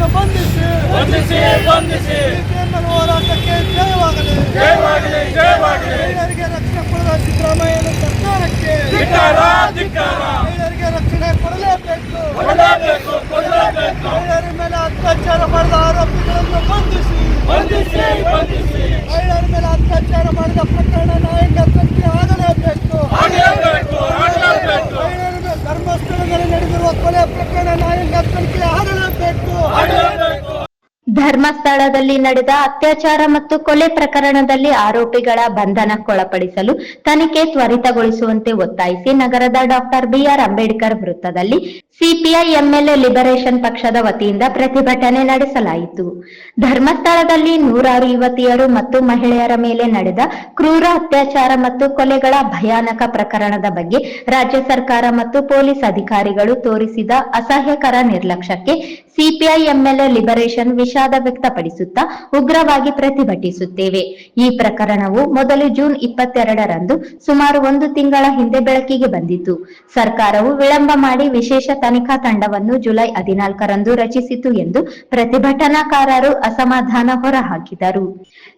ಆರೋಪಿಗಳನ್ನು ಬಂಧಿಸಿ. ಬಂಧಿಸಿ ಬಂಧಿಸಿ. ಸಿಪಿಎಂಎಲ್ ಹೋರಾಟಕ್ಕೆ ಜಯವಾಗಲಿ. ಜಯವಾಗಲಿ ಜಯವಾಗಲಿ. ಮಹಿಳೆಯರಿಗೆ ರಕ್ಷಣೆ ಕೊಡದ ಸಿದ್ದರಾಮಯ್ಯನ ಸರ್ಕಾರಕ್ಕೆ. ಧಿಕ್ಕಾರ ಧಿಕ್ಕಾರ. ಮಹಿಳೆಯರಿಗೆ ರಕ್ಷಣೆ ಕೊಡಲೇಬೇಕು. ಕೊಡಲೇಬೇಕು ಕೊಡಲೇಬೇಕು. ಮಹಿಳೆಯರ ಮೇಲೆ ಅತ್ಯಾಚಾರ ಮಾಡಿದ ಆರೋಪಿಗಳನ್ನು ಬಂಧಿಸಿ. ಬಂಧಿಸಿ ಬಂಧಿಸಿ. ಮಹಿಳೆಯರ ಮೇಲೆ ಅತ್ಯಾಚಾರ ಮಾಡಿದ ಪ್ರಕರಣ ನ್ಯಾಯಾಂಗ ತನಿಖೆ ಆಗಲೇಬೇಕು ಆಗಲೇಬೇಕು ಆಗಲೇಬೇಕು ಮಹಿಳೆಯರ ಮೇಲೆ ಧರ್ಮಸ್ಥಳದಲ್ಲಿ ನಡೆದಿರುವ ಕೊಲೆ ಪ್ರಕರಣ ನ್ಯಾಯಾಂಗ ತನಿಖೆ ಆಗಲೇಬೇಕು ಆಗಲೇಬೇಕು ಧರ್ಮಸ್ಥಳದಲ್ಲಿ ನಡೆದ ಅತ್ಯಾಚಾರ ಮತ್ತು ಕೊಲೆ ಪ್ರಕರಣದಲ್ಲಿ ಆರೋಪಿಗಳ ಬಂಧನಕ್ಕೊಳಪಡಿಸಲು ತನಿಖೆ ತ್ವರಿತಗೊಳಿಸುವಂತೆ ಒತ್ತಾಯಿಸಿ ನಗರದ ಡಾಕ್ಟರ್ ಬಿಆರ್ ಅಂಬೇಡ್ಕರ್ ವೃತ್ತದಲ್ಲಿ ಸಿಪಿಐ ಎಂಎಲ್ಎ ಲಿಬರೇಷನ್ ಪಕ್ಷದ ವತಿಯಿಂದ ಪ್ರತಿಭಟನೆ ನಡೆಸಲಾಯಿತು. ಧರ್ಮಸ್ಥಳದಲ್ಲಿ ನೂರಾರು ಯುವತಿಯರು ಮತ್ತು ಮಹಿಳೆಯರ ಮೇಲೆ ನಡೆದ ಕ್ರೂರ ಅತ್ಯಾಚಾರ ಮತ್ತು ಕೊಲೆಗಳ ಭಯಾನಕ ಪ್ರಕರಣದ ಬಗ್ಗೆ ರಾಜ್ಯ ಸರ್ಕಾರ ಮತ್ತು ಪೊಲೀಸ್ ಅಧಿಕಾರಿಗಳು ತೋರಿಸಿದ ಅಸಹ್ಯಕರ ನಿರ್ಲಕ್ಷ್ಯಕ್ಕೆ ಸಿಪಿಐ ಎಂಎಲ್ಎ ಲಿಬರೇಷನ್ ವಿಷಾದ ವ್ಯಕ್ತಪಡಿಸುತ್ತಾ ಉಗ್ರವಾಗಿ ಪ್ರತಿಭಟಿಸುತ್ತೇವೆ. ಈ ಪ್ರಕರಣವು ಮೊದಲು ಜೂನ್ ಇಪ್ಪತ್ತೆರಡರಂದು ಸುಮಾರು ಒಂದು ತಿಂಗಳ ಹಿಂದೆ ಬೆಳಕಿಗೆ ಬಂದಿತು ಸರ್ಕಾರವು ವಿಳಂಬ ಮಾಡಿ ವಿಶೇಷ ತನಿಖಾ ತಂಡವನ್ನು ಜುಲೈ ಹದಿನಾಲ್ಕರಂದು ರಚಿಸಿತು ಎಂದು ಪ್ರತಿಭಟನಾಕಾರರು ಅಸಮಾಧಾನ ಹೊರಹಾಕಿದರು.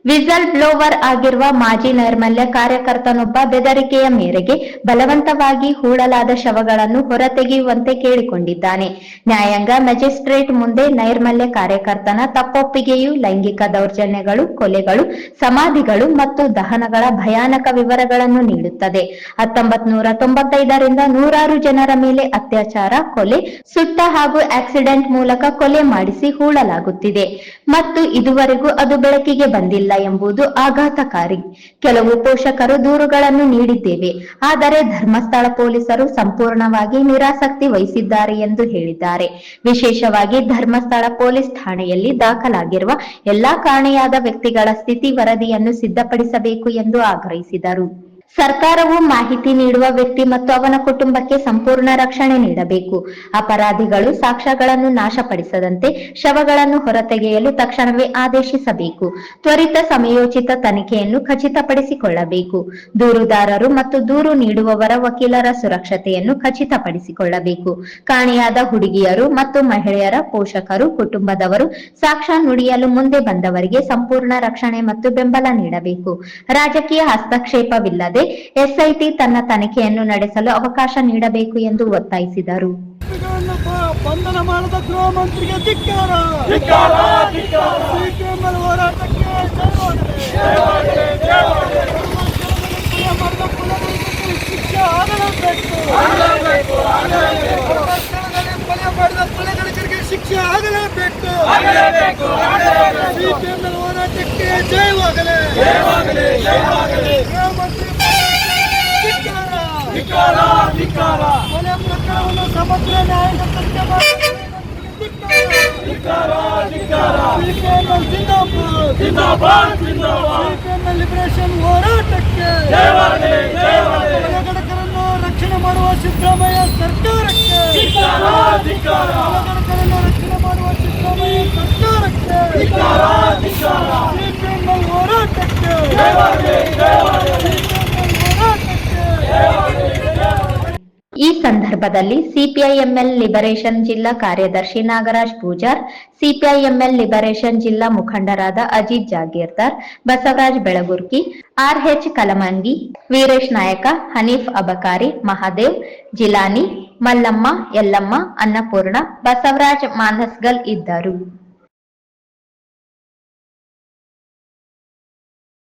ವಿಸಲ್ ಬ್ಲೋವರ್ ಆಗಿರುವ ಮಾಜಿ ನೈರ್ಮಲ್ಯ ಕಾರ್ಯಕರ್ತನೊಬ್ಬ ಬೆದರಿಕೆಯ ಮೇರೆಗೆ ಬಲವಂತವಾಗಿ ಹೂಳಲಾದ ಶವಗಳನ್ನು ಹೊರತೆಗೆಯುವಂತೆ ಕೇಳಿಕೊಂಡಿದ್ದಾನೆ. ನ್ಯಾಯಾಂಗ ಮ್ಯಾಜಿಸ್ಟ್ರೇಟ್ ಮುಂದೆ ನೈರ್ಮಲ್ಯ ಕಾರ್ಯಕರ್ತನ ತಪ್ಪೊಪ್ಪಿಗೆಯು ಲೈಂಗಿಕ ದೌರ್ಜನ್ಯಗಳು, ಕೊಲೆಗಳು, ಸಮಾಧಿಗಳು ಮತ್ತು ದಹನಗಳ ಭಯಾನಕ ವಿವರಗಳನ್ನು ನೀಡುತ್ತದೆ. ಹತ್ತೊಂಬತ್ ನೂರ ತೊಂಬತ್ತೈದರಿಂದ ನೂರಾರು ಜನರ ಮೇಲೆ ಅತ್ಯಾಚಾರ, ಕೊಲೆ, ಸುಟ್ಟ ಹಾಗೂ ಆಕ್ಸಿಡೆಂಟ್ ಮೂಲಕ ಕೊಲೆ ಮಾಡಿಸಿ ಹೂಳಲಾಗುತ್ತಿದೆ. ಮತ್ತು ಇದುವರೆಗೂ ಅದು ಬೆಳಕಿಗೆ ಬಂದಿಲ್ಲ. ಎಂಬುದು ಆಘಾತಕಾರಿ. ಕೆಲವು ಪೋಷಕರು ದೂರುಗಳನ್ನು ನೀಡಿದ್ದೇವೆ. ಆದರೆ ಧರ್ಮಸ್ಥಳ ಪೊಲೀಸರು ಸಂಪೂರ್ಣವಾಗಿ ನಿರಾಸಕ್ತಿ ವಹಿಸಿದ್ದಾರೆ ಎಂದು ಹೇಳಿದ್ದಾರೆ. ವಿಶೇಷವಾಗಿ ಧರ್ಮಸ್ಥಳ ಪೊಲೀಸ್ ಠಾಣೆಯಲ್ಲಿ ದಾಖಲಾಗಿರುವ ಎಲ್ಲಾ ಕಾಣೆಯಾದ ವ್ಯಕ್ತಿಗಳ ಸ್ಥಿತಿ ವರದಿಯನ್ನು ಸಿದ್ಧಪಡಿಸಬೇಕು ಎಂದು ಆಗ್ರಹಿಸಿದರು. ಸರ್ಕಾರವು ಮಾಹಿತಿ ನೀಡುವ ವ್ಯಕ್ತಿ ಮತ್ತು ಅವನ ಕುಟುಂಬಕ್ಕೆ ಸಂಪೂರ್ಣ ರಕ್ಷಣೆ ನೀಡಬೇಕು. ಅಪರಾಧಿಗಳು ಸಾಕ್ಷ್ಯಗಳನ್ನು ನಾಶಪಡಿಸದಂತೆ ಶವಗಳನ್ನು ಹೊರತೆಗೆಯಲು ತಕ್ಷಣವೇ ಆದೇಶಿಸಬೇಕು. ತ್ವರಿತ ಸಮಯೋಚಿತ ತನಿಖೆಯನ್ನು ಖಚಿತಪಡಿಸಿಕೊಳ್ಳಬೇಕು. ದೂರುದಾರರು ಮತ್ತು ದೂರು ನೀಡುವವರ ವಕೀಲರ ಸುರಕ್ಷತೆಯನ್ನು ಖಚಿತಪಡಿಸಿಕೊಳ್ಳಬೇಕು. ಕಾಣೆಯಾದ ಹುಡುಗಿಯರು ಮತ್ತು ಮಹಿಳೆಯರ ಪೋಷಕರು, ಕುಟುಂಬದವರು ಸಾಕ್ಷ್ಯ ನುಡಿಯಲು ಮುಂದೆ ಬಂದವರಿಗೆ ಸಂಪೂರ್ಣ ರಕ್ಷಣೆ ಮತ್ತು ಬೆಂಬಲ ನೀಡಬೇಕು. ರಾಜಕೀಯ ಹಸ್ತಕ್ಷೇಪವಿಲ್ಲದೆ ಮೇಲೆ ಎಸ್ಐಟಿ ತನ್ನ ತನಿಖೆಯನ್ನು ನಡೆಸಲು ಅವಕಾಶ ನೀಡಬೇಕು ಎಂದು ಒತ್ತಾಯಿಸಿದರು. ಬಂಧನ ಮಾಡದ ಗೃಹ ಮಂತ್ರಿಗೆ ಧಿಕ್ಕಾರ. ಶಿಕ್ಷೆ ಆಗಲೇಬೇಕು. ಹೋರಾಟಕ್ಕೆ ಜಯವಾಗಲೇ. ಧಿಕ್ಕಾರ ಧಿಕ್ಕಾರ ಕೊಲೆ ಪ್ರಕರಣವನ್ನು ಸಮಗ್ರ ನ್ಯಾಯಾಂಗ ತನಿಖೆ ಧಿಕ್ಕಾರ ಧಿಕ್ಕಾರ ಜಿಂದಾಬಾದ್. ಜಿಂದಾಬಾದ್ ಜಿಂದಾಬಾದ್. ಲಿಬರೇಷನ್ ಹೋರಾಟಕ್ಕೆ. ಕೊಲೆಗಡಕರನ್ನು ರಕ್ಷಣೆ ಮಾಡುವ ಸಿದ್ದರಾಮಯ್ಯ ಸರ್ಕಾರಕ್ಕೆ. ಧಿಕ್ಕಾರ ಧಿಕ್ಕಾರ ಕೊಲೆಗಡಕರನ್ನು ರಕ್ಷಣೆ ಮಾಡುವ ಸಿದ್ದರಾಮಯ್ಯ ಸರ್ಕಾರಕ್ಕೆ ಧಿಕ್ಕಾರ ಧಿಕ್ಕಾರ ಸಿಪಿಎಂಎಲ್ ಹೋರಾಟಕ್ಕೆ ಜಯವಾಗಲಿ ಜಯವಾಗಲಿ ಸಿಪಿಎಂಎಲ್ ಹೋರಾಟಕ್ಕೆ ಈ ಸಂದರ್ಭದಲ್ಲಿ ಸಿಪಿಐಎಂಎಲ್ ಲಿಬರೇಷನ್ ಜಿಲ್ಲಾ ಕಾರ್ಯದರ್ಶಿ ನಾಗರಾಜ್ ಪೂಜಾರ್, ಸಿಪಿಐಎಂಎಲ್ ಲಿಬರೇಷನ್ ಜಿಲ್ಲಾ ಮುಖಂಡರಾದ ಅಜಿತ್ ಜಾಗೀರ್ದಾರ್, ಬಸವರಾಜ್ ಬೆಳಗುರ್ಕಿ ಆರ್ಎಚ್ ಕಲಮಂಗಿ, ವೀರೇಶ್ ನಾಯಕ, ಹನೀಫ್ ಅಬಕಾರಿ, ಮಹಾದೇವ್, ಜಿಲಾನಿ, ಮಲ್ಲಮ್ಮ, ಯಲ್ಲಮ್ಮ, ಅನ್ನಪೂರ್ಣ, ಬಸವರಾಜ್ ಮಾನಸ್ಗಲ್ ಇದ್ದರು.